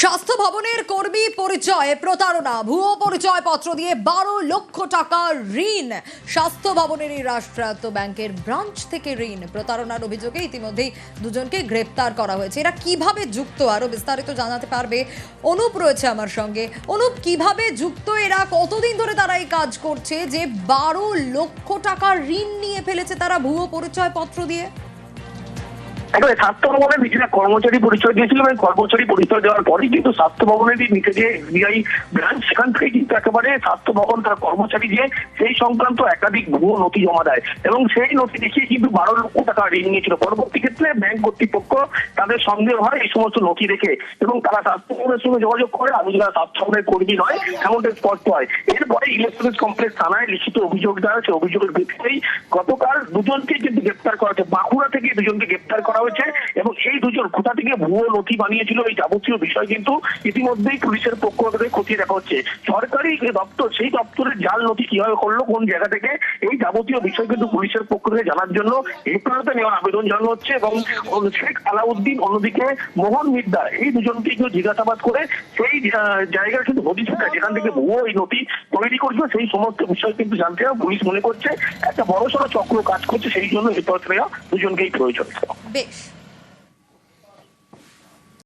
স্বাস্থ্য ভবনের কর্মী পরিচয়ে, প্রতারণা, ভুয়ো পরিচয় পত্র দিয়ে বারো লক্ষ টাকা ঋণ। স্বাস্থ্য ভবনের রাষ্ট্রায়ত্ত ব্যাংকের ব্রাঞ্চ থেকে ঋণ। প্রতারণার অভিযোগে ইতিমধ্যেই দুজনকে গ্রেপ্তার করা হয়েছে। এরা কীভাবে যুক্ত? আরও বিস্তারিত জানাতে পারবে অনুপ রয়েছে আমার সঙ্গে। অনুপ, কীভাবে যুক্ত? এরা কতদিন ধরে তারা এই কাজ করছে যে বারো লক্ষ টাকা ঋণ নিয়ে ফেলেছে তারা ভুয়ো পরিচয় পত্র দিয়ে? একেবারে স্বাস্থ্য ভবনের নিজেরা কর্মচারী পরিচয় দিয়েছিল এবং কর্মচারী পরিচয় দেওয়ার পরেই কিন্তু স্বাস্থ্য ভবনের নিচে যে এসবিআই ব্রাঞ্চ সেখান থেকে কিন্তু একেবারে স্বাস্থ্য ভবন তার কর্মচারী দিয়ে সেই সংক্রান্ত একাধিক ভুয়ো নথি জমা দেয়। এবং সেই নথি দেখিয়ে কিন্তু বারো লক্ষ টাকা ঋণ নিয়েছিল। পরবর্তী ক্ষেত্রে ব্যাংক কর্তৃপক্ষ তাদের সন্দেহ হয় এই সমস্ত নথি দেখে এবং তারা স্বাস্থ্য ভবনের সঙ্গে যোগাযোগ করে আমি যারা স্বাস্থ্য ভবনের কর্মী নয়, এমনটা স্পষ্ট হয়। এরপরে ইলেকট্রনিক্স কমপ্লেক্স থানায় লিখিত অভিযোগ দেওয়া হয়েছে। অভিযোগের ভিত্তিতেই গতকাল দুজনকে কিন্তু গ্রেপ্তার করা হয়েছে। বাঁকুড়া থেকে দুজনকে গ্রেপ্তার করা হয়েছে এবং এই দুজন কোথা থেকে ভুয়ো নথি বানিয়েছিল এই যাবতীয় বিষয় কিন্তু ইতিমধ্যেই পুলিশের পক্ষ থেকে খতিয়ে দেখা হচ্ছে। সরকারি যে দপ্তর সেই দপ্তরের জাল নথি কীভাবে করল কোন জায়গা থেকে এই যাবতীয় বিষয় কিন্তু পুলিশের পক্ষ থেকে জানার জন্য হেফাজতে নেওয়ার আবেদন জানানো হচ্ছে এবং শেখ আলাউদ্দিন অন্যদিকে মোহন মিদ্দা এই দুজনকে কিন্তু জিজ্ঞাসাবাদ করে সেই আহ, জায়গার কিন্তু হদিশটা যেখান থেকে ভুয়ো এই নথি তৈরি করছে সেই সমস্ত বিষয় কিন্তু জানতে হবে। পুলিশ মনে করছে একটা বড় সড়ো চক্র কাজ করছে সেই জন্য হেফাজতে নেওয়া দুজনকেই প্রয়োজন বেশ।